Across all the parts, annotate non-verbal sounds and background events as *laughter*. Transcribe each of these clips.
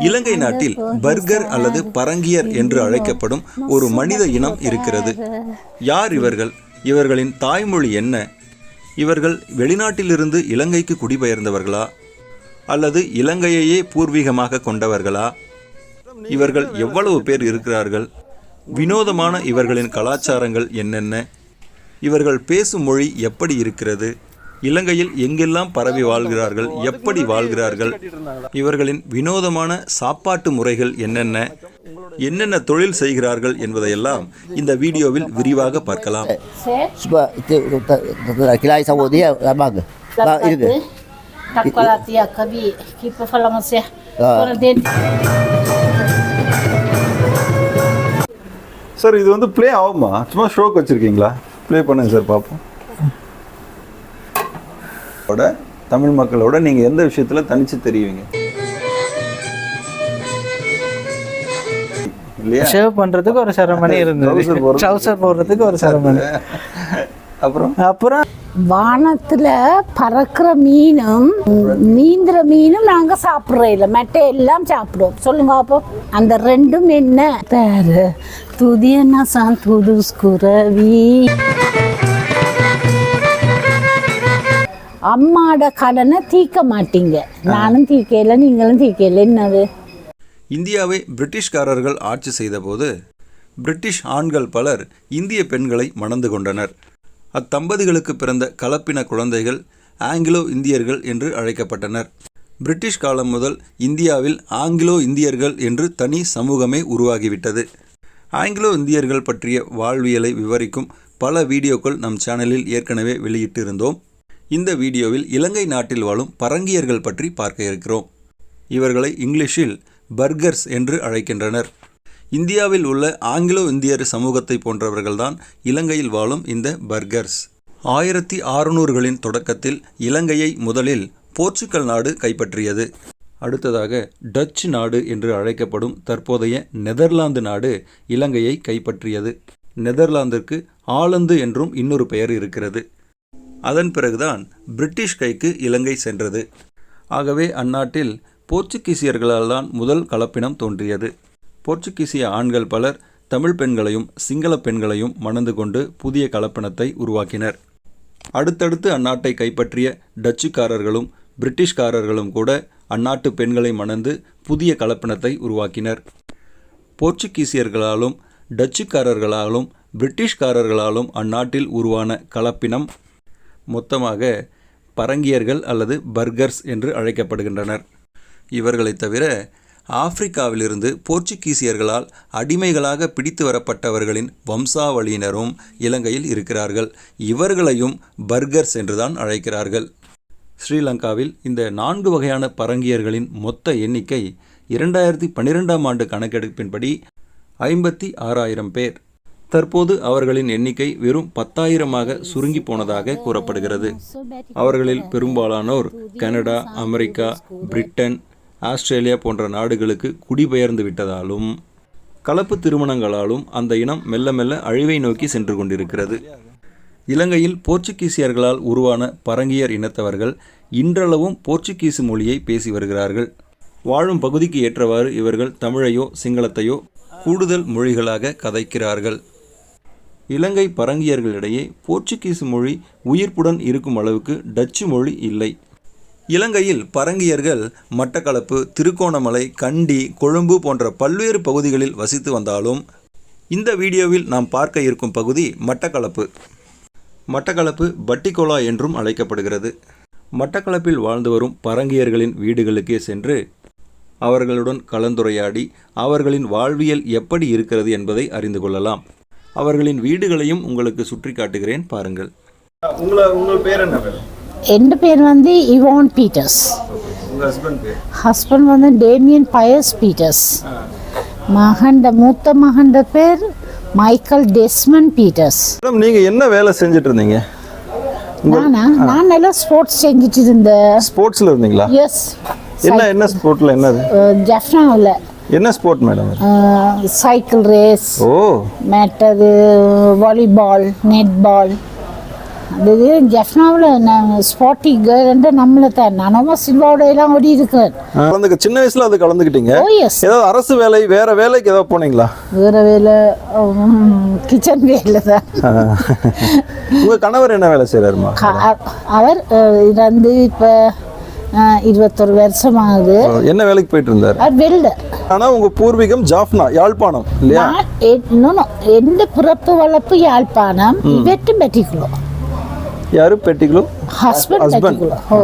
இலங்கை நாட்டில் பர்கர் அல்லது பரங்கியர் என்று அழைக்கப்படும் ஒரு மனித இனம் இருக்கிறது. யார் இவர்கள்? இவர்களின் தாய்மொழி என்ன? இவர்கள் வெளிநாட்டிலிருந்து இலங்கைக்கு குடிபெயர்ந்தவர்களா? அல்லது இலங்கையையே பூர்வீகமாக கொண்டவர்களா? இவர்கள் எவ்வளவு பேர் இருக்கிறார்கள்? வினோதமான இவர்களின் கலாச்சாரங்கள் என்னென்ன? இவர்கள் பேசும் மொழி எப்படி இருக்கிறது? இலங்கையில் எங்கெல்லாம் பரவி வாழ்கிறார்கள் எப்படி வாழ்கிறார்கள் இவர்களின் வினோதமான சாப்பாட்டு முறைகள் என்னென்ன என்னென்ன தொழில் செய்கிறார்கள் என்பதையெல்லாம் இந்த வீடியோவில் விரிவாக பார்க்கலாம். சார் இது வந்து ப்ளே ஆகுமா? சும்மா ஷோக்கு வச்சுருக்கீங்களா? ப்ளே பண்ணுங்க சார் பார்ப்போம். ஓட தமிழ் மக்களோட நீங்கள் எந்த விஷயத்தில் தனிச்சு தெரியுவீங்க? இல்லையா? ஷேவ் பண்றதுக்கு ஒரு செரமனி இருந்தது. ட்ரௌசர் போடுறதுக்கு. ஒரு செரமனி *laughs* அப்புறம்? அப்புறம்? வானத்துல பறக்கிற மீனும் நீந்துற மீனும் நாங்க சாப்பிடுறோம். இல்ல மற்ற எல்லாம் சாப்பிடுவோம். சொல்லுங்க அப்போ அந்த ரெண்டும் என்ன? பேரு துதியன்னா சான் துதுஸ் குரவி. அம்மாட கடனை தீர்க்க மாட்டீங்க. நானும் தீர்க்கல நீங்களும் தீர்க்கல என்னது? இந்தியாவை பிரிட்டிஷ்காரர்கள் ஆட்சி செய்தபோது பிரிட்டிஷ் ஆண்கள் பலர் இந்திய பெண்களை மணந்து கொண்டனர். அத்தம்பதிகளுக்கு பிறந்த கலப்பின குழந்தைகள் ஆங்கிலோ இந்தியர்கள் என்று அழைக்கப்பட்டனர். பிரிட்டிஷ் காலம் முதல் இந்தியாவில் ஆங்கிலோ இந்தியர்கள் என்று தனி சமூகமே உருவாகிவிட்டது. ஆங்கிலோ இந்தியர்கள் பற்றிய வாழ்வியலை விவரிக்கும் பல வீடியோக்கள் நம் சேனலில் ஏற்கனவே வெளியிட்டிருந்தோம். இந்த வீடியோவில் இலங்கை நாட்டில் வாழும் பரங்கியர்கள் பற்றி பார்க்க இருக்கிறோம். இவர்களை இங்கிலீஷில் பர்கர்ஸ் என்று அழைக்கின்றனர். இந்தியாவில் உள்ள ஆங்கிலோ இந்தியர் சமூகத்தை போன்றவர்கள்தான் இலங்கையில் வாழும் இந்த பர்கர்ஸ். ஆயிரத்தி ஆறுநூறுகளின் தொடக்கத்தில் இலங்கையை முதலில் போர்ச்சுகல் நாடு கைப்பற்றியது. அடுத்ததாக டச்சு நாடு என்று அழைக்கப்படும் தற்போதைய நெதர்லாந்து நாடு இலங்கையை கைப்பற்றியது. நெதர்லாந்திற்கு ஆலந்து என்றும் இன்னொரு பெயர் இருக்கிறது. அதன் பிறகுதான் பிரிட்டிஷ் கைக்கு இலங்கை சென்றது. ஆகவே அந்நாட்டில் போர்ச்சுகீசியர்களால் தான் முதல் கலப்பினம் தோன்றியது. போர்ச்சுகீசிய ஆண்கள் பலர் தமிழ் பெண்களையும் சிங்கள பெண்களையும் மணந்து கொண்டு புதிய கலப்பினத்தை உருவாக்கினர். அடுத்தடுத்து அந்நாட்டை கைப்பற்றிய டச்சுக்காரர்களும் பிரிட்டிஷ்காரர்களும் கூட அந்நாட்டு பெண்களை மணந்து புதிய கலப்பினத்தை உருவாக்கினர். போர்ச்சுகீசியர்களாலும் டச்சுக்காரர்களாலும் பிரிட்டிஷ்காரர்களாலும் அந்நாட்டில் உருவான கலப்பினம் மொத்தமாக பரங்கியர்கள் அல்லது பர்கர்ஸ் என்று அழைக்கப்படுகின்றனர். இவர்களைத் தவிர ஆப்பிரிக்காவிலிருந்து போர்ச்சுகீசியர்களால் அடிமைகளாக பிடித்து வரப்பட்டவர்களின் வம்சாவளியினரும் இலங்கையில் இருக்கிறார்கள். இவர்களையும் பர்கர்ஸ் என்றுதான் அழைக்கிறார்கள். ஸ்ரீலங்காவில் இந்த நான்கு வகையான பரங்கியர்களின் மொத்த எண்ணிக்கை இரண்டாயிரத்தி பன்னிரெண்டாம் ஆண்டு கணக்கெடுப்பின்படி ஐம்பத்தி ஆறாயிரம் பேர். தற்போது அவர்களின் எண்ணிக்கை வெறும் பத்தாயிரமாக சுருங்கி போனதாக கூறப்படுகிறது. அவர்களில் பெரும்பாலானோர் கனடா அமெரிக்கா பிரிட்டன் ஆஸ்திரேலியா போன்ற நாடுகளுக்கு குடிபெயர்ந்து விட்டதாலும் கலப்பு திருமணங்களாலும் அந்த இனம் மெல்ல மெல்ல அழிவை நோக்கி சென்று கொண்டிருக்கிறது. இலங்கையில் போர்ச்சுகீசியர்களால் உருவான பரங்கியர் இனத்தவர்கள் இன்றளவும் போர்ச்சுகீசு மொழியை பேசி வருகிறார்கள். வாழும் பகுதிக்கு ஏற்றவாறு இவர்கள் தமிழையோ சிங்களத்தையோ கூடுதல் மொழிகளாக கதைக்கிறார்கள். இலங்கை பரங்கியர்களிடையே போர்ச்சுகீஸ் மொழி உயிர்ப்புடன் இருக்கும் அளவுக்கு டச்சு மொழி இல்லை. இலங்கையில் பரங்கியர்கள் மட்டக்களப்பு திருகோணமலை கண்டி கொழும்பு போன்ற பல்வேறு பகுதிகளில் வசித்து வந்தாலும் இந்த வீடியோவில் நாம் பார்க்க இருக்கும் பகுதி மட்டக்களப்பு. மட்டக்களப்பு பட்டிகோலா என்றும் அழைக்கப்படுகிறது. மட்டக்களப்பில் வாழ்ந்து வரும் பரங்கியர்களின் வீடுகளுக்கே சென்று அவர்களுடன் கலந்துரையாடி அவர்களின் வாழ்வியல் எப்படி இருக்கிறது என்பதை அறிந்து கொள்ளலாம். அவர்களின் வீடுகளையும் உங்களுக்கு சுற்றி காட்டுகிறேன். பாருங்கள். உங்களை உங்கள் பேர் என்ன பேர் என் பேர் வந்து இவான் பீட்டர்ஸ். ஹஸ்பண்ட் பேர்? ஹஸ்பண்ட் வந்து டேமியன் பயஸ் பீட்டர்ஸ். மகண்ட மூத்த மகண்ட பேர் மைக்கேல் டெஸ்மன் பீட்டர்ஸ். மேடம் நீங்கள் என்ன வேலை செஞ்சுட்டு இருந்தீங்க? நானா? நான் நல்லா ஸ்போர்ட்ஸ் செஞ்சுட்டு இருந்தேன். ஸ்போர்ட்ஸில் இருந்தீங்களா? எஸ் என்ன என்ன ஸ்போர்ட்டில் என்னது? ஜெஃப்னாவில். என்ன ஸ்போர்ட் மேடம் சைக்கிள் ரேஸ் ஓ. மற்றது வாலிபால் நெட்பால் அது ஜஃப்னாவில் நான் ஸ்பாட்டி கேர்ள்ன்ற நம்மளை தான். நானும் சில்வாவோட எல்லாம் ஓடி இருக்கேன். கலந்துக்க சின்ன வயசுல அது கலந்துக்கிட்டீங்க. ஏதாவது அரசு வேலை வேற வேலைக்கு ஏதாவது போனீங்களா? வேறு வேலை கிச்சன் வேலை தான். உங்க கணவர் என்ன வேலை அ- அவர் இறந்து இப்போ இருபத்தொரு வருஷம் ஆகுது என்ன வேலைக்கு போயிட்டு இருந்தாரு வெல்டர். ஆனா உங்க பூர்வீகம் ஜாஃப்னா யாழ்ப்பாணம் இல்லையா. எந்த பிறப்பு வளர்ப்பு யாழ்ப்பாணம்? வெட்டு பெட்டிக்குளோ யாரு? ஹஸ்பண்ட். பெட்டிக்குளோ ஓ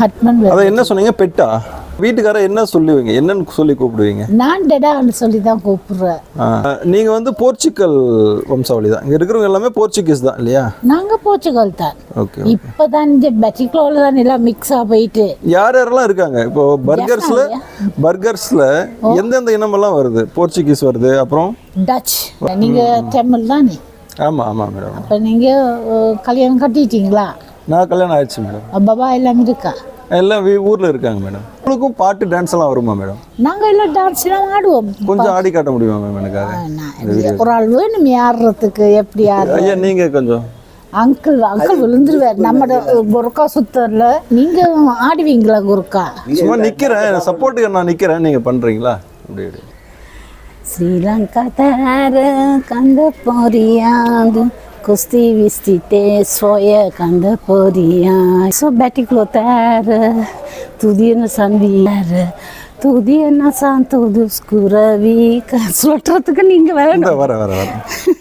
ஹஸ்பண்ட் அதை என்ன சொன்னீங்க? பெட்டா? வீட்டுக்காரர் என்ன சொல்லுவீங்க? என்னன்னு சொல்லி கூப்பிடுவீங்க? நான் டெடான்னு சொல்லி தான் கூப்பிடுறேன். ஆ. நீங்க வந்து போர்ச்சுகல் வம்சாவளி தான். இங்க இருக்கிறவங்க எல்லாமே போர்ச்சுகீஸ் தான் இல்லையா? நாங்கள் போர்ச்சுகல் தான். ஓகே இப்போ தான் இந்த பெட்டிக்குளோவில் தான் எல்லாம் மிக்ஸாக போயிட்டு. யார் யாரெல்லாம் இருக்காங்க? இப்போ பர்கர்ஸ்ல பர்கர்ஸ்ல எந்தெந்த இனமெல்லாம் வருது? போர்ச்சுகீஸ் வருது அப்புறம்? டச் நீங்கள் தமிழ் தானே? ஆமா ஆமா மேடம். இப்போ நீங்கள் கல்யாணம் கட்டிட்டீங்களா? நான் கல்யாணம் ஆயிடுச்சு மேடம். பாபா எல்லாம் இருக்கா? எல்லாம் ஊரில் இருக்காங்க மேடம். உங்களுக்கும் பாட்டு டான்ஸ் எல்லாம் வருமா மேடம்? நாங்கள் எல்லாம் டான்ஸ்லாம் ஆடுவோம். கொஞ்சம் ஆடி காட்ட முடியுமா மேம் எனக்கு ஒரு ஆள் வேணும் ஆடுறதுக்கு எப்படி ஆடுறது? ஐயா நீங்கள் கொஞ்சம். அங்கிள் அங்கிள் விழுந்துருவேன் நம்ம குருக்கா சுத்தர்ல நீங்க ஆடுவீங்களா குருக்கா சும்மா நிக்கிறேன். சப்போர்ட்டுக்கு நான் நிக்கிறேன். நீங்க பண்றீங்களா? அப்படி ஸ்ரீலங்கா தார கந்த போரியாது ಕುಸ್ತಿ ವಿಸ್ತಿತೆ ಸ್ವಯ ಕಂದ ಪೋರಿಯ ಸೊ ಬ್ಯಾಟಿಕ್ಲೋ ತಾರ ತುದಿಯನ್ನ ಸಂದಿಯಾರ ತುದಿಯನ್ನ ಸಾಂತೋದು ಸ್ಕುರವಿ சொல்றதுக்கு நீங்க இந்த வேணும் வர வர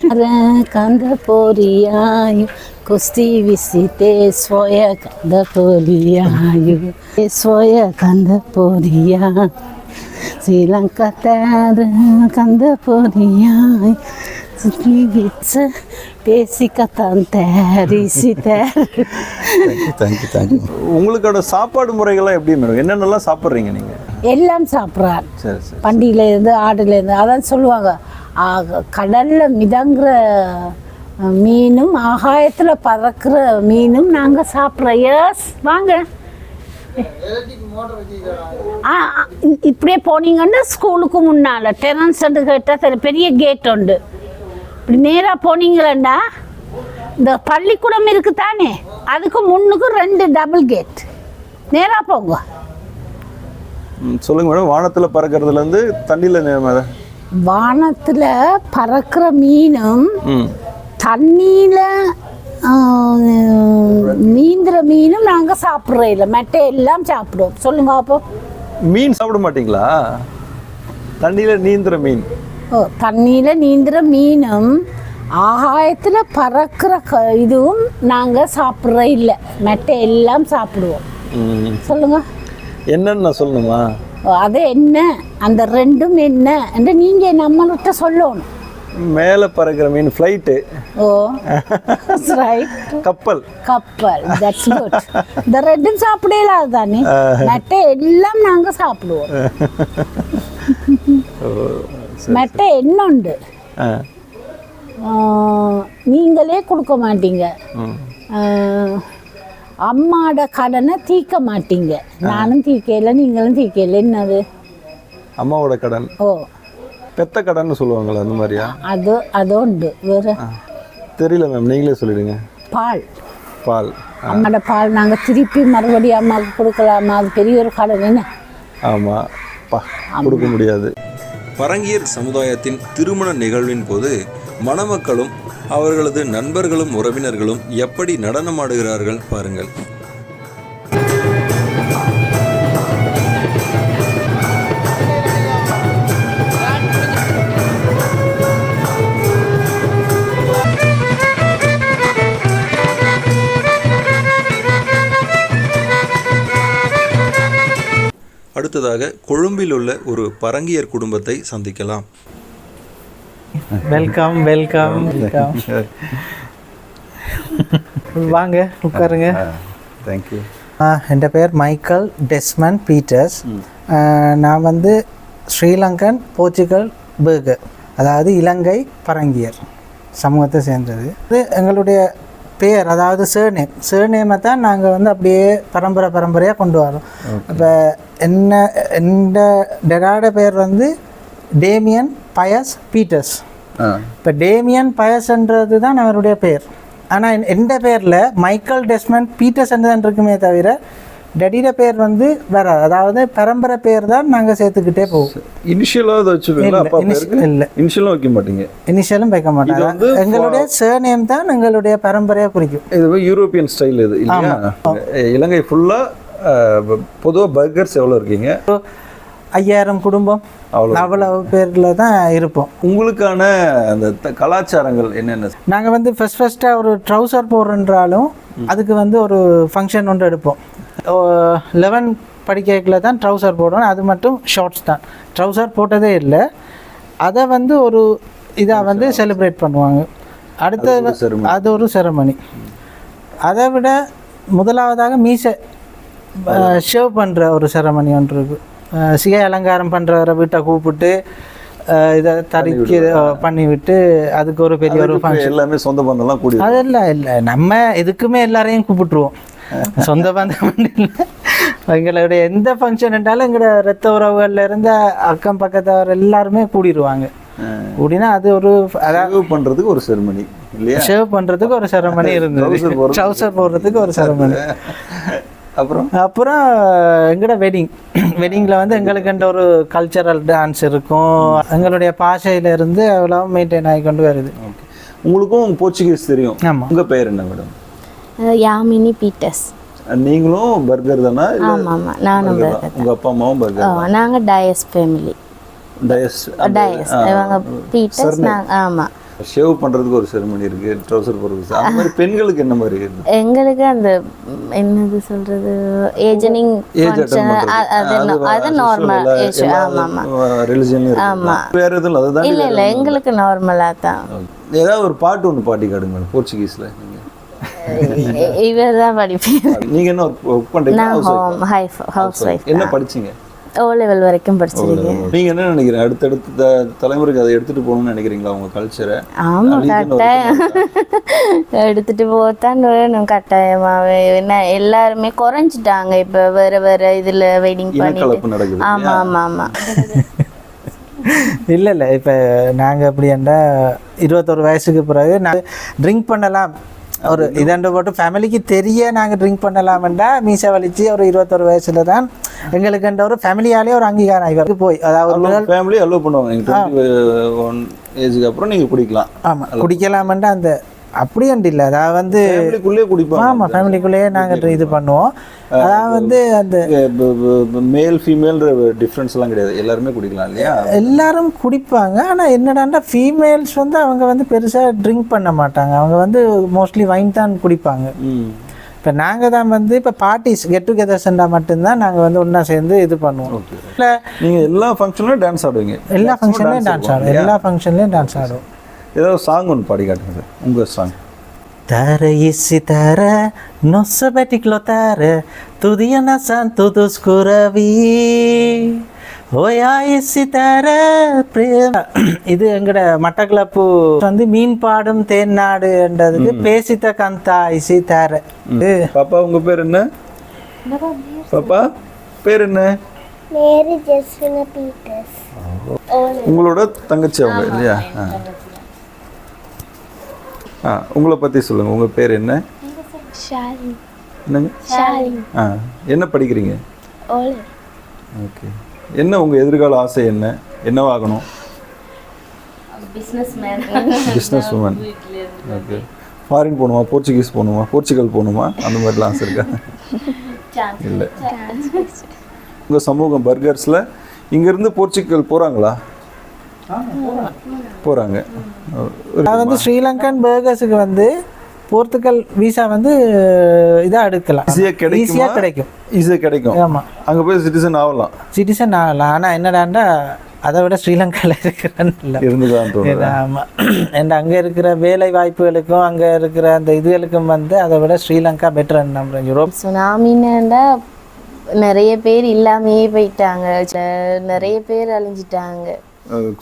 வர ಕಂದ ಪೋರಿಯಾಯು ಕುಸ್ತಿ ವಿಸಿತೆ ಸ್ವಯ ಕಂದ ಪೋರಿಯಾಯು ಸ್ವಯ ಕಂದ ಪೋರಿಯಾ ಶ್ರೀಲಂಕಾ ತಾರ ಕಂದ ಪೋರಿಯಾಯ್ ಸುಖಿಗಿಚ್ಚ பேசிக்கத்தான் தயாரிசி தயார் தேங்க்யூ தேங்க்யூ உங்களுக்கோட சாப்பாடு முறைகள்லாம் எப்படி மேடம் என்னென்னலாம் சாப்பிட்றீங்க நீங்க எல்லாம் சாப்பிட்றான் சரி சரி பண்டிகையிலேருந்து ஆடுலேருந்து அதான் சொல்லுவாங்க ஆக- கடல்ல மிதங்குற அஹ், மீனும் ஆகாயத்தில் பறக்கிற மீனும் நாங்கள் சாப்பிட்றோம் எஸ் வாங்க ஆ ஆ, இ- இப்படியே போனீங்கன்னா ஸ்கூலுக்கு முன்னால் டெரன்ஸ் கேட்டால் சரி பெரிய கேட் உண்டு இப்படி நேராக போனீங்களா இந்த பள்ளிக்கூடம் இருக்கு தானே அதுக்கு முன்னுக்கு ரெண்டு டபுள் கேட் நேராக போங்க. சொல்லுங்க மேடம். வானத்துல பறக்கறதுல இருந்து தண்ணியில வானத்தில் பறக்கிற மீனும் தண்ணியில் நீந்துற மீனும் நாங்கள் சாப்பிட்றோம் இல்லை. மெட்டை எல்லாம் சாப்பிடுவோம். சொல்லுங்க அப்போ. மீன் சாப்பிட மாட்டீங்களா? தண்ணியில நீந்துற மீன். தண்ணியில் நீந்துற மீனும் ஆகாயத்தில் பறக்கிற க இதுவும் நாங்கள் சாப்பிட்றோம் இல்லை. மெட்டை எல்லாம் சாப்பிடுவோம். சொல்லுங்க. என்னன்னு சொல்லணுமா? ஓ, அது என்ன? அந்த ரெண்டும் என்ன? என்று நீங்கள் நம்மள்கிட்ட சொல்லணும். மேலே பறக்கிற மீன் ஃப்ளைட்டு ஓ ரைட் கப்பல். கப்பல் தட்ஸ் குட் இந்த ரெண்டும் சாப்பிடலாம் தானே மெட்டை எல்லாம் நாங்க சாப்பிடுவோம். மெட்டை ஆஹ், நீங்களே கொடுக்க மாட்டீங்க. அம்மாட கடனை தீர்க்க மாட்டீங்க. நானும் தீர்க்கல நீங்களும் தீர்க்கல என்னது? அம்மாவோட கடன். ஓ. பெத்த கடன்னு சொல்லுவாங்களா அந்த மாதிரியா? அது அது உண்டு. வேற? தெரியல மேம் நீங்களே சொல்லிடுங்க. பால். பால். அம்மாட பால் நாங்கள் திருப்பி மறுபடியும் அம்மாவுக்கு கொடுக்கலாமா? அது பெரிய ஒரு கடன் என்ன? ஆமாம் பா கொடுக்க முடியாது. பரங்கியர் சமுதாயத்தின் திருமண நிகழ்வின் போது மணமக்களும் அவர்களது நண்பர்களும் உறவினர்களும் எப்படி நடனமாடுகிறார்கள் பாருங்கள். அடுத்ததாக கொழும்பில் உள்ள ஒரு பரங்கியர் குடும்பத்தை சந்திக்கலாம். வெல்கம் வெல்கம் வெல்கம் வாங்க உட்காருங்க. தேங்க்யூ என் பேர் மைக்கேல் டெஸ்மன் பீட்டர்ஸ் நான் வந்து ஸ்ரீலங்கன் போர்ச்சுகல் பேர்கர் அதாவது இலங்கை பரங்கியர் சமூகத்தை சேர்ந்தது. இது எங்களுடைய பேர் அதாவது சேர்நேம் சேர்நேமை தான் நாங்கள் வந்து அப்படியே பரம்பரை பரம்பரையாக கொண்டு வரோம். இப்போ என்ன எந்த டெடாட பேர் வந்து டேமியன் பயஸ் பீட்டர்ஸ். இப்போ டேமியன் பயஸ்ன்றது தான் அவருடைய பேர். ஆனால் எந்த பேரில்? மைக்கேல் டெஸ்மண்ட் பீட்டர்சன் தான் இருக்குமே தவிர டெடியோட பேர் வந்து வராது. அதாவது பரம்பரை பேர் தான் நாங்கள் சேர்த்துக்கிட்டே போவோம். இனிஷியலாக அதை வச்சுப்பீங்களா இல்ல. இனிஷியலும் வைக்க மாட்டீங்க. இனிஷியலும் வைக்க மாட்டாங்க. எங்களுடைய சேர்நேம் தான் எங்களுடைய பரம்பரையை குறிக்கும். இது யூரோப்பியன் ஸ்டைல் இது இல்லையா? இலங்கை ஃபுல்லாக பொதுவாக பர்கர்ஸ் எவ்வளோ இருக்கீங்க? ஐயாயிரம் குடும்பம். அவ்வளோ அவ்வளவு பேரில் தான் இருப்போம். உங்களுக்கான அந்த கலாச்சாரங்கள் என்னென்ன? நாங்கள் வந்து ஃபஸ்ட் ஃபஸ்ட்டாக ஒரு ட்ரௌசர் போடுறன்றாலும் அதுக்கு வந்து ஒரு ஃபங்க்ஷன் ஒன்று எடுப்போம். லெவன் படிக்கல தான் ட்ரௌசர் போடணும் அது மட்டும் ஷார்ட்ஸ் தான். ட்ரௌசர் போட்டதே இல்லை. அதை வந்து ஒரு இதாக வந்து செலிப்ரேட் பண்ணுவாங்க. அடுத்த அது ஒரு ceremony. அது ஒரு செரமனி அதை விட முதலாவதாக மீசை. ஷேவ் பண்ணுற ஒரு செரமனி ஒன்று இருக்கு. சிகை அலங்காரம் பண்ணுறவரை வீட்டை கூப்பிட்டு இதை தறிக்கு பண்ணி விட்டு அதுக்கு ஒரு பெரிய ஒரு இப்ப எல்லாமே சொந்த பந்தம்லாம் கூடி அதெல்லாம் இல்லை நம்ம எதுக்குமே எல்லாரையும் கூப்பிட்டுருவோம். சொந்த பந்தம் இல்லை. எங்களுடைய எந்த ஃபங்க்ஷன் என்றாலும் எங்களோட ரத்த உறவுகள்ல இருந்த அக்கம் பக்கத்தவர் எல்லாருமே கூடிடுவாங்க கூடினா அது ஒரு அதாவது பண்ணுறதுக்கு ஒரு செருமனி இல்லையா? ஷேவ் பண்ணுறதுக்கு ஒரு செரமனி இருந்தது. ட்ரௌசர் போடுறதுக்கு ஒரு செரமனி *laughs* அப்புறம்? அப்புறம் எங்களோட வெட்டிங் வெட்டிங்கில் வந்து எங்களுக்குன்ற ஒரு கல்ச்சரல் டான்ஸ் இருக்கும். எங்களுடைய பாஷையில இருந்து அவ்வளோ மெயின்டைன் ஆகி கொண்டு வருது. உங்களுக்கும் போர்ச்சுகீஸ் தெரியும். ஆமாம் உங்க பெயர் என்ன மேடம் யாமினி பீட்டர்ஸ். நீங்களும் பர்கர் தானா? இல்ல ஆமாம் ஆமாம் நானும் burger தான்? உங்க அப்பா அம்மாவும் பர்கர் நாங்கள் டயஸ் ஃபேமிலி டயஸ் டயஸ் இவங்க பீட்டர்ஸ் நாங்கள் ஆமாம் ஷேவ் பண்றதுக்கு ஒரு செருமனி இருக்கு ட்ரௌசர் போடுறது அந்த மாதிரி பெண்களுக்கு என்ன மாதிரி இருக்கு? எங்களுக்கு அந்த என்னது சொல்றது ஏஜனிங் அது நார்மல் இருக்கு. வேற எதுவும் அதுதான் இல்லை இல்லை எங்களுக்கு நார்மலாக தான். ஏதாவது ஒரு பாட்டு ஒன்று பாட்டி காடுங்க போர்ச்சுகீஸ்ல இவர் தான் படிப்பேன். நீங்க என்ன ஒர்க் ஒய்ஃப் என்ன படிச்சீங்க? ஓ லெவல் வரைக்கும் படிச்சிருக்கேன் நீங்க என்ன நினைக்கிறீங்க? அடுத்தடுத்த தலைமுறைக்கு அதை எடுத்துட்டு போகணும்னு நினைக்கிறீங்களா உங்க கல்ச்சரை ஆமா கட்டாயம். எடுத்துட்டு போகத்தான் வேணும் கட்டாயமாவே என்ன எல்லாருமே குறைஞ்சிட்டாங்க. இப்ப வேற வேற இதுல வெயிட்டிங் நடக்குது ஆமா ஆமா ஆமா. *laughs* இல்லை இல்லை. இப்போ நாங்கள் எப்படி என்றால் இருபத்தொரு வயசுக்கு பிறகு நாங்கள் ட்ரிங்க் பண்ணலாம். ஒரு இதண்டு போட்டு ஃபேமிலிக்கு தெரிய நாங்கள் ட்ரிங்க் பண்ணலாம்டா மீசை வலிச்சு ஒரு இருபத்தொரு வயசுல தான் எங்களுக்குன்ற ஒரு ஃபேமிலியாலே ஒரு அங்கீகாரம் இவருக்கு போய். அதாவது ஃபேமிலி அலோவ் பண்ணுவாங்க. ஏஜுக்கு அப்புறம் நீங்க குடிக்கலாம். ஆமாம் குடிக்கலாமெண்டா அந்த அப்படி அண்டு இல்லை. அதாவது வந்து ஆமாம் ஃபேமிலிக்குள்ளேயே நாங்கள் இது பண்ணுவோம். அதாவது வந்து அந்த மேல் ஃபீமேல்ன்ற டிஃப்ரென்ஸ் எல்லாம் கிடையாது. எல்லாருமே குடிக்கலாம் இல்லையா? எல்லாரும் குடிப்பாங்க. ஆனால் என்னடாண்டா ஃபீமேல்ஸ் வந்து அவங்க வந்து பெருசாக ட்ரிங்க் பண்ண மாட்டாங்க. அவங்க வந்து மோஸ்ட்லி வைன் தான் குடிப்பாங்க. இப்போ நாங்கள் தான் வந்து இப்போ பார்ட்டிஸ் கெட் டுகெதர்ஸ்ண்டா மட்டும்தான் நாங்கள் வந்து ஒன்றா சேர்ந்து இது பண்ணுவோம். இல்லை நீங்க எல்லா ஃபங்க்ஷன்லயும் டான்ஸ் ஆடுவீங்க. எல்லா ஃபங்க்ஷன்லேயும் டான்ஸ் ஆடுவோம்? எல்லா ஃபங்க்ஷன்லேயும் டான்ஸ் ஆடுவோம். ஏதாவது சாங் ஒன்று பாடி காட்டுங்க உங்க song Tare isi tare, no sabetik lo tare, tu dia nasan tutus kuravi. ஓயா இசி தர பிரேம இது எங்கட மட்டக்களப்பு வந்து மீன் பாடும் தேன்னாடுன்றதுக்கு பேசித்த கந்தா இசி தர. பாப்பா உங்க பேர் என்ன? பாப்பா பேர் என்ன? Mary Jeswina Peters. உங்களோட தங்கச்சி அவங்க இல்லையா? ஆ. உங்களை பற்றி சொல்லுங்கள் உங்கள் பேர் என்ன? ஷாலி என்னங்க? ஷாலி ஆ என்ன படிக்கிறீங்க? ஓகே. என்ன உங்கள் எதிர்கால ஆசை என்ன? என்னவாகணும் பிஸ்னஸ் உமன் ஓகே ஃபாரின் போகணுமா? போர்ச்சுகீஸ் போகணுமா? போர்ச்சுகல் போகணுமா? அந்த மாதிரிலாம் ஆசை இருக்கா? இல்லை. உங்கள் சமூகம் பர்கர்ஸில் இங்கேருந்து போர்ச்சுகல் போகிறாங்களா போகிறாங்க அது வந்து ஸ்ரீலங்கன் பர்கர்ஸுக்கு வந்து போர்த்துகல் விசா வந்து இதாக எடுக்கலாம். ஈஸியாக கிடைக்குமா? ஈஸியாக கிடைக்கும். ஈஸியாக கிடைக்கும். ஆமாம் அங்கே போய் சிட்டிசன் ஆகலாம். சிட்டிசன் ஆகலாம். ஆனால் என்னடாண்டா அதை விட ஸ்ரீலங்காவில் இருக்கிறன்னு ஆமாம் அண்ட் அங்கே இருக்கிற வேலை வாய்ப்புகளுக்கும் அங்கே இருக்கிற அந்த இதுகளுக்கும் வந்து அதை விட ஸ்ரீலங்கா பெட்டர் நம்புறேன். யூரோப் சுனாமின்னா நிறைய பேர் இல்லாமையே போயிட்டாங்க. ச- நிறைய பேர் அழிஞ்சிட்டாங்க.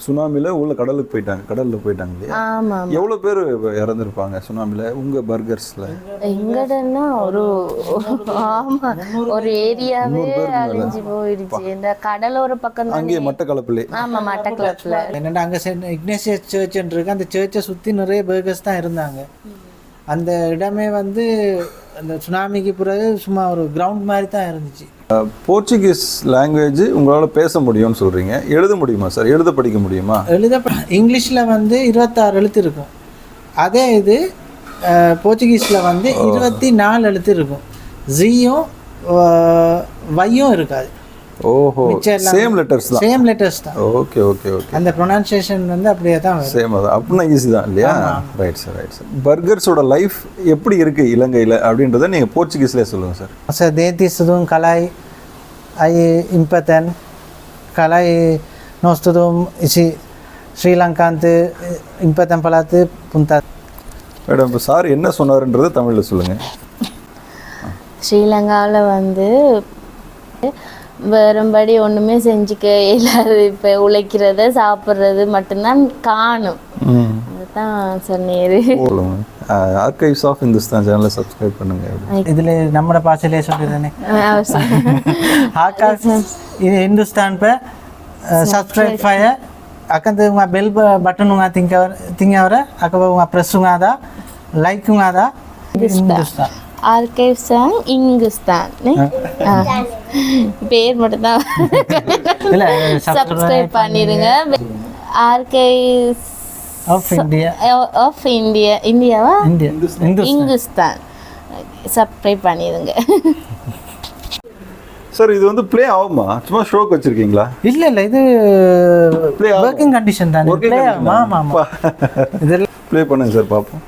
சுனாமியில் உள்ள கடலுக்கு போயிட்டாங்க. கடலில் போயிட்டாங்க இல்லையா? ஆமா எவ்வளோ பேர் இறந்துருப்பாங்க சுனாமியில் உங்கள் பர்கர்ஸில்? எங்கடன்னா ஒரு ஆமா ஒரு ஏரியாவே அழிஞ்சு போயிடுச்சு. இந்த கடலோர பக்கம் அங்கேயே மட்டக்களப்பிலே. ஆமா மட்டக்களப்புல. என்னடா அங்கே இக்னேசியஸ் சர்ச்ன்னு இருக்கு. அந்த சர்ச்சை சுற்றி நிறைய பர்கர்ஸ் தான் இருந்தாங்க. அந்த இடமே வந்து அந்த சுனாமிக்கு பிறகு சும்மா ஒரு கிரவுண்ட் மாதிரி தான் இருந்துச்சு. போர்ச்சுகீஸ் லாங்குவேஜ் உங்களால் பேச முடியும்னு சொல்கிறீங்க எழுத முடியுமா சார் எழுத படிக்க முடியுமா? எழுத இங்கிலீஷில் வந்து இருபத்தாறு எழுத்து இருக்கும். அதே இது போர்ச்சுகீஸில் வந்து இருபத்தி நாலு எழுத்து இருக்கும். ஜியும் வையும் இருக்காது. ஓஹோ சேம் லெட்டர்ஸ் தான். சேம் லெட்டர்ஸ் தான். ஓகே ஓகே ஓகே அந்த ப்ரொனன்சியேஷன் வந்து அப்படியே தான் வரும். சேம் அதான் அப்படின்னா ஈஸி தான் இல்லையா? ரைட் சார் ரைட் சார் பர்கர்ஸோட லைஃப் எப்படி இருக்குது இலங்கையில் அப்படின்றத நீங்கள் போர்ச்சுகீஸ்லேயே சொல்லுங்கள் sir deti sedung kalai ai impatan kalai nostudum isi Sri Lankante impatan palatu punta madam இப்போ சார் என்ன சொன்னாருன்றதை தமிழில் சொல்லுங்கள் ஸ்ரீலங்காவில் வந்து வெறும்படி ஒன்றுமே செஞ்சுக்க இல்லாது இப்போ உழைக்கிறத சாப்பிட்றது மட்டும்தான் காணும். அதுதான் சொன்னீர். ஆர்கைவ்ஸ் ஆஃப் இந்துஸ்தான் சேனலை சப்ஸ்கிரைப் பண்ணுங்க. இதில் நம்ம பாசையிலே சொல்லிடுறேனே ஆர்கைவ்ஸ் இது இந்துஸ்தான் பே சப்ஸ்கிரைப் ஃபைய அக்கந்து உங்கள் பெல் பட்டன் உங்கள் திங்க திங்கவர அக்கப உங்கள் ப்ரெஸ்ஸுங்க அதா லைக்குங்க அதா இந்துஸ்தான் ஆர்கைவ்ஸ் இங்குஸ்தான் பேர் மட்டும்தான். இல்ல சப்ஸ்கிரைப் *laughs* பண்ணிடுங்க. Archives of India. Of India. இந்தியாவா இங்குஸ்தான் சப்ஸ்கிரைப் பண்ணிடுங்க. சார் இது வந்து ப்ளே ஆகுமா? சும்மா ஷோக்கு வச்சுருக்கீங்களா? இல்ல இல்ல இது ஆகும். ஒர்க்கிங் கண்டிஷன் தானே. ஆகும். ஆமா ஆமா. *laughs* ப்ளே பண்ணுங்க சார் பார்ப்போம்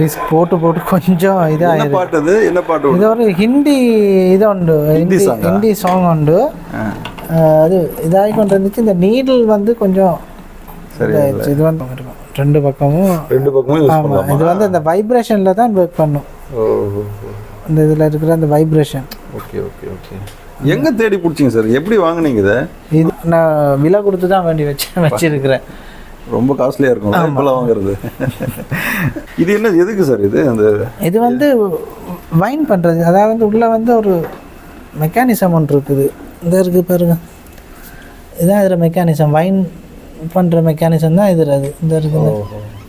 டிஸ்க் போட்டு போட்டு கொஞ்சம் இதாக பாட்டு அது? என்ன பாட்டு இது ஒரு ஹிந்தி இது உண்டு. ஹிந்தி சாங் ஹிந்தி சாங் உண்டு. அது இதாகி கொண்டு இருந்துச்சு இந்த நீடில் வந்து கொஞ்சம் சரி இது வந்து ரெண்டு பக்கமும் ரெண்டு பக்கமும் ஆமாம் இது வந்து அந்த வைப்ரேஷனில் தான் ஒர்க் பண்ணும். அந்த இதில் இருக்கிற அந்த வைப்ரேஷன் ஓகே ஓகே ஓகே. எங்கே தேடி பிடிச்சிங்க சார் எப்படி வாங்கினீங்க இதை? இது நான் விலை கொடுத்து தான் வேண்டி வச்சு வச்சிருக்கிறேன். ரொம்ப காஸ்ட்லியாக இருக்கும். இப்போலாம் வாங்குறது. இது என்ன எதுக்கு சார் இது? அந்த இது வந்து வைன் பண்ணுறது அதாவது உள்ள வந்து ஒரு மெக்கானிசம் ஒன்று இருக்குது. இந்த இருக்குது பாருங்க. இதான் இதில் மெக்கானிசம் வைன் பண்ணுற மெக்கானிசம் தான் இதில் அது. இந்த இருக்குது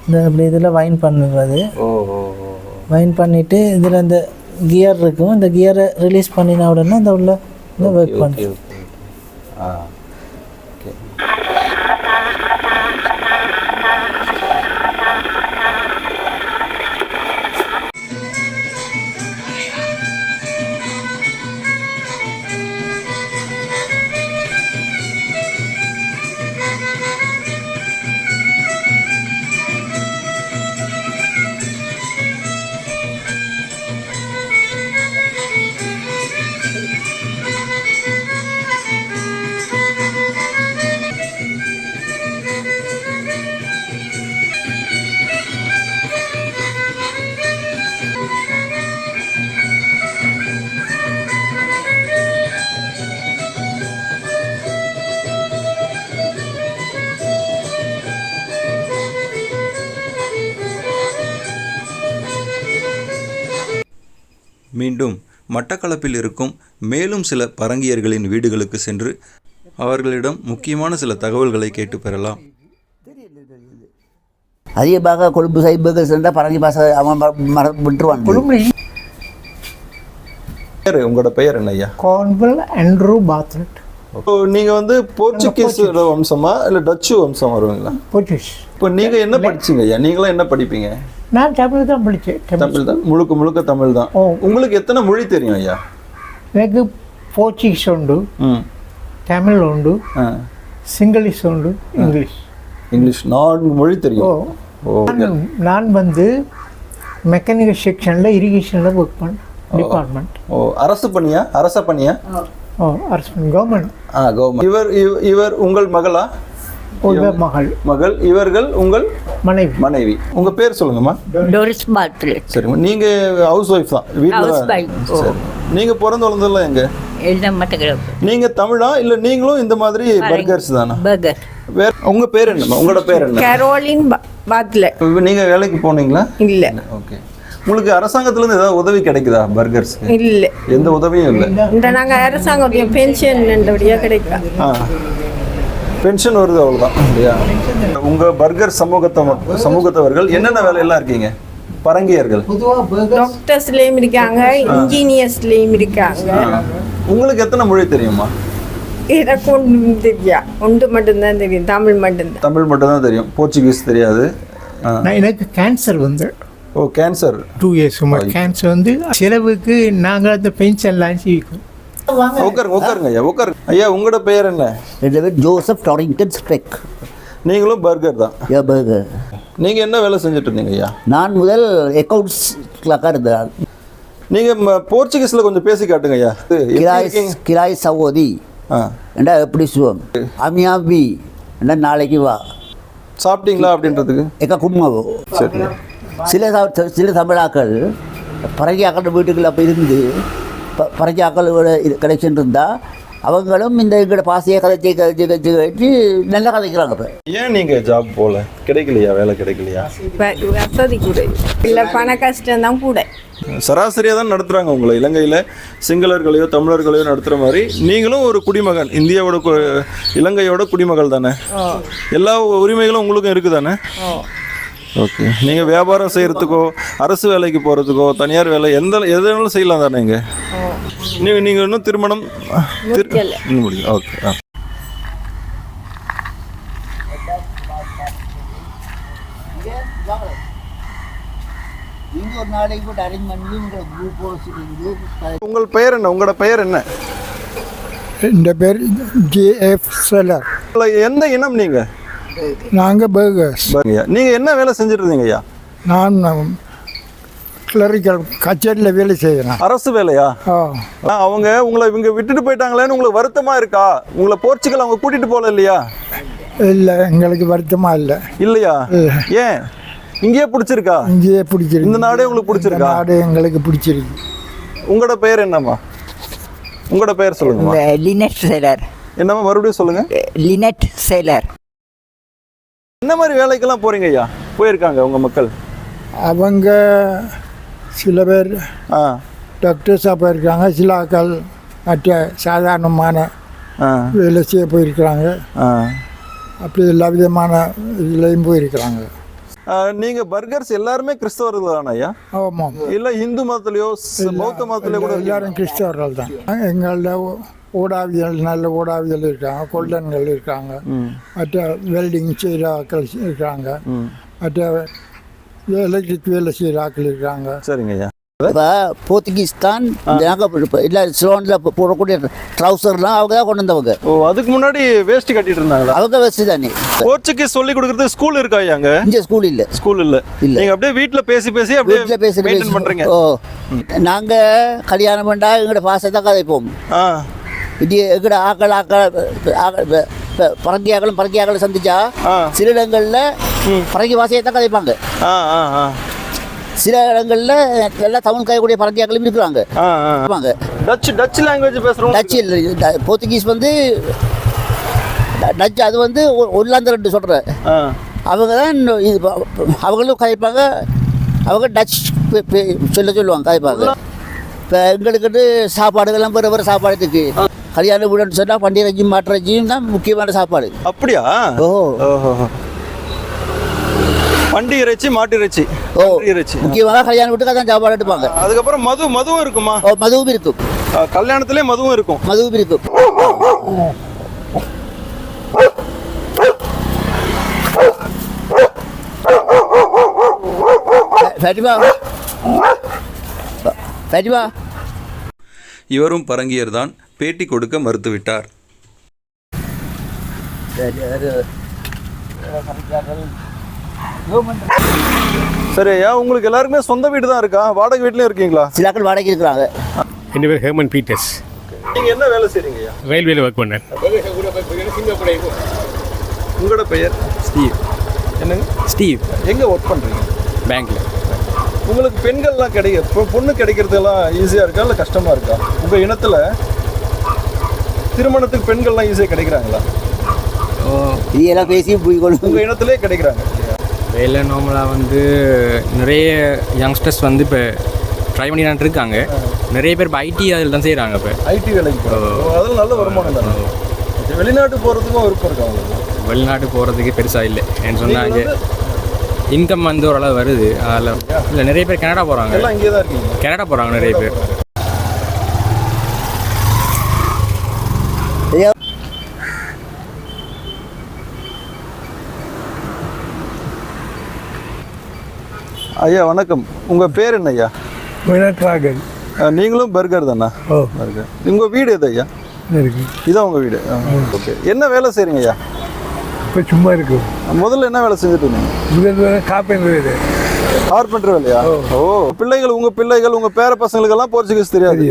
இந்த அப்படி இதில் வைன் பண்ணுறது. வைன் பண்ணிவிட்டு இதில் இந்த கியர் இருக்கும். இந்த கியரை ரிலீஸ் பண்ணின உடனே இந்த உள்ள ஒர்க் ஓகே மீண்டும் மட்டக்களப்பில் இருக்கும் மேலும் சில பரங்கியர்களின் வீடுகளுக்கு சென்று அவர்களிடம் முக்கியமான சில தகவல்களை கேட்டு பெறலாம். அதிகமாக கொழும்பு சைபர்கள் சென்றால் பரங்கி பாச அவன் விட்டுருவான். கொழும்பு பேர் உங்களோட பெயர் என்ன ஐயா? கான்வெல் ஆண்ட்ரூ பாத்ரட். இப்போ நீங்கள் வந்து போர்ச்சுகீஸ் வம்சமா இல்லை டச்சு வம்சம் வருவீங்களா? போர்ச்சுகீஸ். இப்போ நீங்கள் என்ன படிச்சீங்க ஐயா? நீங்களும் என்ன படிப்பீங்க? நான் தமிழ் தான் படித்தேன் தமிழ் தான்? முழுக்க முழுக்க தமிழ் தான். ஓ. உங்களுக்கு எத்தனை மொழி தெரியும் ஐயா? எனக்கு போர்ச்சுகீஸ் உண்டு தமிழ் உண்டு சிங்களீஷ் உண்டு இங்கிலீஷ் இங்கிலீஷ் நான்கு மொழி தெரியும். ஓ. நான் வந்து மெக்கானிக்கல் செக்ஷனில் இரிகேஷனில் ஒர்க் பண்ணேன் டிபார்ட்மெண்ட் ஓ அரசு பணியா? அரச பணியா? ஓ அரசு கவர்மெண்ட் ஆ கவர்மெண்ட் இவர் இவ- இவர் உங்கள் மகளா? மகள். மகள். இவர்கள் உங்கள் மனைவி. மனைவி. உங்க பேர் சொல்லுங்கம்மா. டோரிஸ் பாத்ரேட் சரிம்மா. நீங்க ஹவுஸ் ஒய்ஃப் தான். வீட்டில் நீங்க பிறந்து வளர்ந்ததெல்லாம் எங்க? எல்லாம் மட்டக்களப்பு நீங்க தமிழா? இல்ல நீங்களும் இந்த மாதிரி பர்கர்ஸ் தானா? பர்கர் வேற உங்க பேர் என்னம்மா உங்களோட பேர் என்ன? கரோலின் இப்ப நீங்க வேலைக்கு போனீங்களா? இல்ல. ஓகே உங்களுக்கு அரசாங்கத்துல இருந்து ஏதாவது உதவி கிடைக்குதா பர்கர்ஸ்க்கு இல்ல. எந்த உதவியும் இல்லை? இந்த நாங்க அரசாங்கத்துடைய பென்ஷன் என்றபடியா கிடைக்கும் பென்ஷன் வருது அவ்வளோதான் இல்லையா? உங்க பர்கர் சமூகத்தை மக்- சமூகத்தவர்கள் என்னென்ன வேலையெல்லாம் இருக்கீங்க? பரங்கியர்கள். டாக்டர்ஸ்லயும் இருக்காங்க இன்ஜினியர்ஸ்லயும் இருக்காங்க. உங்களுக்கு எத்தனை மொழி தெரியுமா? எனக்கு ஒன்றும் தெரியா. ஒன்று மட்டும்தான் தெரியும் தமிழ் மட்டும்தான். தமிழ் மட்டும்தான் தெரியும். போர்ச்சுகீஸ் தெரியாது. எனக்கு கேன்சர் வந்து ஓ கேன்சர் டூ இயர்ஸ் கேன்சர் வந்து செலவுக்கு நாங்கள் அந்த பென்ஷன்லாம் செய்வோம் உட்காருங்க உட்காருங்க ஐயா உட்காருங்க ஐயா உங்களோட பெயர் என்ன? என் பேர் ஜோசப் டாரிங்டன் ஸ்பெக் நீங்களும் பர்கர் தான். பர்கர். நீங்க என்ன வேலை செஞ்சுட்டு இருந்தீங்க ஐயா? நான் முதல் அக்கௌண்ட்ஸ் கிளாக்காக இருந்தேன். நீங்க ம- போர்ச்சுகீஸ்ல கொஞ்சம் பேசி காட்டுங்க ஐயா. கிராய்? கிராய் சகோதி. ஆ. ஏண்டா எப்படி சுவம் அமியாபி ஏண்டா நாளைக்கு வா. சாப்பிட்டீங்களா அப்படின்றதுக்கு? எக்க கும்மாவோ சரி. சில சில தமிழாக்கள் பறவையாக்கள் வீட்டுக்குள்ள அப்போ இருந்து ப பறவையாக்களோட இது கனெக்ஷன் இருந்தால் அவங்களும் இந்த எங்களோட பாசையை கதைச்சி கதைச்சி கதைச்சி கழிச்சு நல்லா கதைக்கிறாங்க இப்போ. ஏன் நீங்க ஜாப் போல? கிடைக்கலையா? வேலை கிடைக்கலையா? வசதி கூட. இல்ல பண கஷ்டம் தான் கூட. சராசரியாக தான் நடத்துகிறாங்க உங்களை. இலங்கையில் சிங்களர்களையோ தமிழர்களையோ நடத்துகிற மாதிரி நீங்களும் ஒரு குடிமகன். இந்தியாவோட இலங்கையோட குடிமகள் தானே எல்லா உரிமைகளும் உங்களுக்கும் இருக்குது தானே ஓகே நீங்கள் வியாபாரம் செய்கிறதுக்கோ அரசு வேலைக்கு போகிறதுக்கோ தனியார் வேலை எந்த எது வேணாலும் செய்யலாம் தானே இங்கே? நீங்கள் நீங்கள் இன்னும் திருமணம் முடியும் ஓகே ஆ. உங்களை பெயர் என்ன? உங்களோட பெயர் என்ன? இந்த பேர் ஜேஎஃப் செலர். உங்களை எந்த இனம் நீங்கள் நாங்கள் பர்கர்ஸ் நீங்கள் என்ன வேலை செஞ்சுட்டு இருந்தீங்க ஐயா நான் கிளரிக்கல் கச்சேரியில் வேலை செய்கிறேன் அரசு வேலையா? அவங்க உங்களை இவங்க விட்டுட்டு போயிட்டாங்களேன்னு உங்களுக்கு வருத்தமா இருக்கா? உங்களை போர்ச்சுகல் அவங்க கூட்டிட்டு போல இல்லையா? இல்லை எங்களுக்கு வருத்தமாக இல்லை. இல்லையா? ஏன்? இங்கேயே பிடிச்சிருக்கா? இங்கேயே பிடிச்சிருக்கு. இந்த நாடே உங்களுக்கு பிடிச்சிருக்கா? இந்த நாடு எங்களுக்கு பிடிச்சிருக்கு. உங்களோட பெயர் என்னம்மா? உங்களோட பெயர் சொல்லுங்கம்மா. Lynette Saylor. என்னம்மா மறுபடியும் சொல்லுங்க. Lynette Saylor. என்ன மாதிரி வேலைக்கெல்லாம் போறீங்க ஐயா? போயிருக்காங்க உங்க மக்கள்? அவங்க சில பேர் ஆ. டாக்டர்ஸாக போயிருக்காங்க. சில ஆக்கள் மற்ற சாதாரணமான ஆ. வேலை செய்ய போயிருக்கிறாங்க. அப்படி எல்லா விதமான இதுலேயும் போயிருக்கிறாங்க. ஆ, நீங்க பர்கர்ஸ் எல்லாருமே கிறிஸ்தவர்கள் தானே ஐயா? ஆமாம். இல்ல இந்து மதத்திலயோ பௌத்த மதத்திலயோ கூட? எல்லாரும் கிறிஸ்தவர்கள் தான். எங்களில் ஓடாவியல் நல்ல ஓடாவியல் இருக்காங்க கொல்லன்கள் இருக்காங்க. மற்ற வெல்டிங் செய்கிற இருக்காங்க. மற்ற எலக்ட்ரிக் வேலை செய்கிற ஆட்கள் இருக்காங்க. சரிங்க ஐயா. இப்போ போர்த்துகீஸ் தான் நாங்கள் இல்லை சிலோனில் போடக்கூடிய ட்ரௌசர்லாம் அவங்க தான் கொண்டு வந்தவங்க. ஓ அதுக்கு முன்னாடி வேஷ்டி கட்டிட்டு இருந்தாங்களா? அவங்க வச்சு தானே. போர்ச்சுகீஸ் சொல்லி கொடுக்கறது ஸ்கூல் இருக்கா அங்க? இங்கே ஸ்கூல் இல்லை. ஸ்கூல் இல்ல. இல்ல. நீங்க அப்படியே வீட்ல பேசி பேசி அப்படியே வீட்டில் பேசுகிற மெயின்டைன் பண்றீங்க. ஓ. நாங்கள் கல்யாணம் பண்ணா எங்களோட பாசை தான் கதைப்போம். ஆ. இது எங்கட ஆக்கள் ஆக்கள் பறங்கியாக்களும் பறங்கியாக்களும் சந்திச்சா. சில இடங்களில் பறங்கி வாசையை தான் கதைப்பாங்க. சில இடங்களில் எல்லாம் தமிழ் கையக்கூடிய பறங்கியாக்களும் இருக்கிறாங்க. ஆ ஆ. இருப்பாங்க டச் டச் லாங்குவேஜ் பேசுறோம் டச்சு இல்லை போர்த்துகீஸ் வந்து ட- டச்சு அது வந்து ஒல்லாந்து ரெண்டு சொல்கிறேன் ஆ. அவங்க தான் இது அவங்களும் கதைப்பாங்க. அவங்க டச் சொல்ல சொல்லுவாங்க கதைப்பாங்க. இப்போ எங்களுக்கு சாப்பாடுகள்லாம் வேறு வேறு சாப்பாடு இருக்கு. கல்யாண வீடுன்னு சொன்னால் பண்டிகையும் மாட்டுறச்சியும் தான் முக்கியமான சாப்பாடு அப்படியா ஓ ஓஹோ பண்டி இறைச்சி மாட்டு இறைச்சி ஓ இறைச்சி முக்கியமாக கல்யாண வீட்டுக்கு அதான் சாப்பாடு எடுப்பாங்க அதுக்கப்புறம் மது மதுவும் இருக்குமா ஓ மதுவும் இருக்கும் ஆ, கல்யாணத்திலே மதுவும் இருக்கும் மதுவும் இருக்கும் ஃபேட்டிமா ஃபேட்டிமா இவரும் பரங்கியர்தான் பேட்டி கொடுக்க மறுத்துவிட்டார். சரி ஐயா உங்களுக்கு எல்லாருக்குமே சொந்த வீடு தான் இருக்கா? வாடகை வீட்லயும் இருக்கீங்களா? சிலாக்கள் வாடகை இருக்கிறாங்க. என் பேர் ஹேமன் பீட்டர்ஸ். நீங்க என்ன வேலை செய்றீங்க ஐயா? ரயில்வேல ஒர்க் பண்ணேன் உங்களோட பெயர்? ஸ்டீவ். என்னங்க? ஸ்டீவ். எங்கே ஒர்க் பண்ணுறீங்க பேங்க்கில் உங்களுக்கு பெண்கள்லாம் கிடைக்க பொண்ணு கிடைக்கிறதெல்லாம் ஈஸியாக இருக்கா இல்லை கஷ்டமாக இருக்கா? உங்கள் இனத்தில் திருமணத்துக்கு பெண்கள்லாம் ஈஸியாக கிடைக்கிறாங்களா? இதெல்லாம் பேசி போய் கொள்ளும் உங்கள் இனத்திலே கிடைக்கிறாங்க. வேலை நார்மலாக வந்து நிறைய யங்ஸ்டர்ஸ் வந்து இப்போ ட்ரை பண்ணிட்டு இருக்காங்க. நிறைய பேர் இப்போ ஐடி அதில் தான் செய்கிறாங்க இப்போ. ஐடி வேலைக்கு போகிறாங்க அதெல்லாம் நல்ல வருமானம் தானே. வெளிநாட்டு போகிறதுக்கும் விருப்பம் இருக்கா உங்களுக்கு? வெளிநாட்டு போகிறதுக்கு பெருசாக இல்லை. ஏன்னு சொன்னாங்க இன்கம் வந்து ஓரளவு வருது. அதில் இல்லை நிறைய பேர் கனடா போகிறாங்க எல்லாம் இங்கே தான் இருக்கீங்க. கனடா போகிறாங்க நிறைய பேர். ஐயா வணக்கம். உங்கள் பேர் என்ன ஐயா? வினட்ராகன் நீங்களும் பர்கர் தானா? ஓ. பர்கர். உங்கள் வீடு எது ஐயா? இருக்கு. இதான் உங்கள் வீடு. ஓகே. என்ன வேலை செய்கிறீங்க ஐயா? இப்போ சும்மா இருக்கு. முதல்ல என்ன வேலை செஞ்சுட்டு இருந்தீங்க? காப்பேன் வீடு கார்பெண்டர் வேலையா ஓ. பிள்ளைகள் உங்க பிள்ளைகள் உங்க பேர பசங்களுக்கெல்லாம் போர்ச்சுகீஸ் தெரியாது.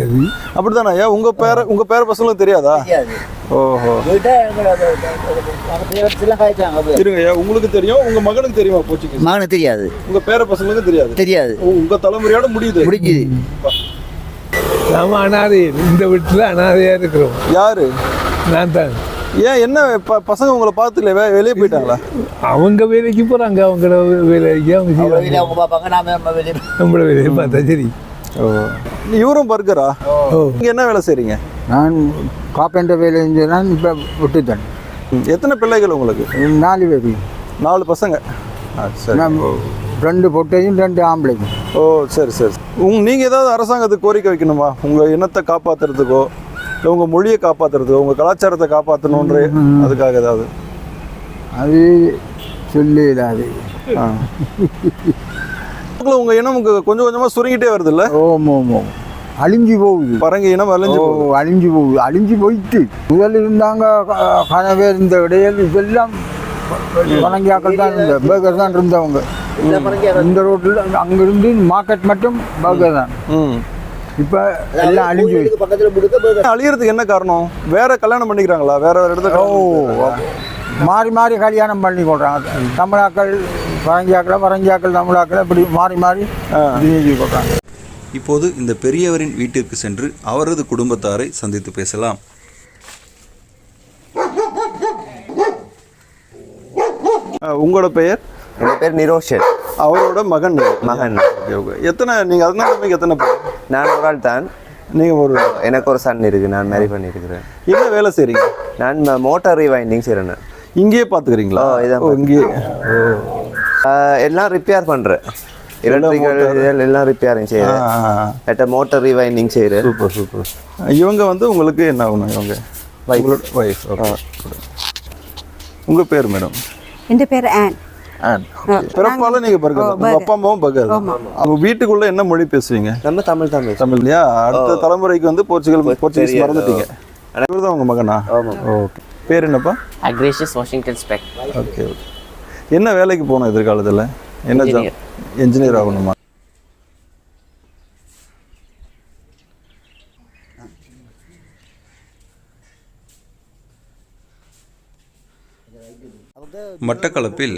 அப்படிதானே ஐயா உங்க பேர உங்க பேர பசங்களுக்கு தெரியாதா? ஓஹோ. இருங்க ஐயா உங்களுக்கு தெரியும் உங்க மகனுக்கு தெரியுமா போர்ச்சுகீஸ் மகனுக்கு தெரியாது. உங்க பேர பசங்களுக்கு தெரியாது. தெரியாது. உங்க தலைமுறையோட முடியுது. முடிஞ்சுது நாம அனாதை இந்த வீட்டில் அனாதையாக இருக்கிறோம். யாரு? நான் தான். ஏன் என்ன ப- பசங்க உங்களை பார்த்துல வே வெளியே போயிட்டாங்களா? அவங்க வேலைக்கு போகிறாங்க அவங்கள வேலைக்கு அவங்க அவங்க பார்ப்பாங்க நாம நம்ம வெளியே நம்மள வேலையை பார்த்தா சரி. ஓ. இவரும் பர்கரா ஓ. நீங்க என்ன வேலை செய்றீங்க? நான் காப்பெண்டர் வேலை செஞ்சேன் இப்போ விட்டுட்டேன். எத்தனை பிள்ளைகள் உங்களுக்கு? நாலு பேர். நாலு பசங்க? சரி. நான் ரெண்டு பொட்டையும் ரெண்டு ஆம்பளைக்கும் ஓ சரி சரி. உங்க நீங்கள் ஏதாவது அரசாங்கத்துக்கு கோரிக்கை வைக்கணுமா? உங்கள் இனத்தை காப்பாற்றுறதுக்கோ இல்லை உங்கள் மொழியை காப்பாற்றுறதுக்கோ உங்கள் கலாச்சாரத்தை காப்பாற்றணுன்ற அதுக்காக ஏதாவது? அது சொல்லி இல்லாது ஆ உங்கள் இனம் கொஞ்சம் கொஞ்சமாக சுருங்கிட்டே வருது இல்லை ஓம் ஓம் ஓம். அழிஞ்சு போகுது. பரங்க இனம் அழிஞ்சு. அழிஞ்சு போகுது. அழிஞ்சு போயிட்டு. முதல்ல இருந்தாங்க க- கணவர் இந்த இடையில் இதெல்லாம் வணங்கியாக்கள் தான் இருந்த பேக்கர் தான் இருந்தவங்க. இந்த ரோட்டில் அங்கிருந்து மார்க்கெட் மட்டும் பேக்கர் தான். ம். இப்போ எல்லாம் அழிஞ்சு. பக்கத்துல முடுக்க அழியறதுக்கு என்ன காரணம்? வேற கல்யாணம் பண்ணிக்கிறாங்களா? வேற வேற இடத்துல ஓ மாறி மாறி கல்யாணம் பண்ணி கொடுறாங்க தமிழாக்கள் பரங்கியாக்கள் பரங்கியாக்கள் தமிழாக்கள் இப்படி மாறி மாறி இது கொடுறாங்க இப்போது இந்த பெரியவரின் வீட்டிற்கு சென்று அவரது குடும்பத்தாரை சந்தித்து பேசலாம். உங்களோட பெயர்? என் பேர் நிரோஷன். அவரோட மகன். மகன். எத்தனை நீங்கள் அதனால தம்பிக்கு எத்தனை பேர்? நான் ஒரு ஆள் தான். நீங்கள் ஒரு எனக்கு ஒரு சன் இருக்கு நான் மேரி பண்ணியிருக்கிறேன் என்ன வேலை செய்கிறீங்க நான் மோட்டார் ரீவைண்டிங் செய்கிறேன் இங்கேயே பார்த்துக்கிறீங்களா இதான் ஓ இங்கேயே. எல்லாம் ரிப்பேர் பண்ணுறேன் எலக்ட்ரிக்கல் எல்லாம் ரிப்பேரிங் செய்கிறேன் எட்ட மோட்டார் ரீவைண்டிங் செய்கிறேன் சூப்பர் சூப்பர் இவங்க வந்து உங்களுக்கு என்ன ஆகணும் இவங்க? ஒய்ஃப் ஓகே உங்கள் பேர் மேடம் என் பேர் ஆன். பிறப்பால நீங்க. உங்க அப்பா அம்மாவும் பர்கர் தான். அவங்க வீட்டுக்குள்ள என்ன மொழி பேசுவீங்க? நம்ம தமிழ் பேசுவோம். தமிழ் இல்லையா? அடுத்த தலைமுறைக்கு வந்து போர்ச்சுகல் போர்ச்சுகீஸ். மறந்துட்டீங்க. இவர் தான் உங்க மகனா? ஓகே. பேர் என்னப்பா? அக்ரேஷியஸ் வாஷிங்டன் ஸ்பெக். Okay okay. என்ன வேலைக்கு போகணும் எதிர்காலத்தில்? என்ன ஜாப் என்ஜினியர் ஆகணுமா? மட்டக்களப்பில்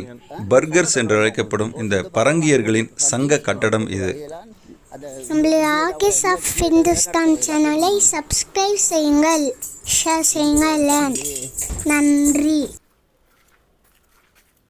பர்கர்ஸ் என்று அழைக்கப்படும் இந்த பரங்கியர்களின் சங்க கட்டடம் இது. நம்மள ஆர்கிஸ் ஆஃப் இந்துஸ்தான் சேனலை சப்ஸ்கிரைப் செய்யுங்கள் ஷேர் செய்யுங்கள் நன்றி.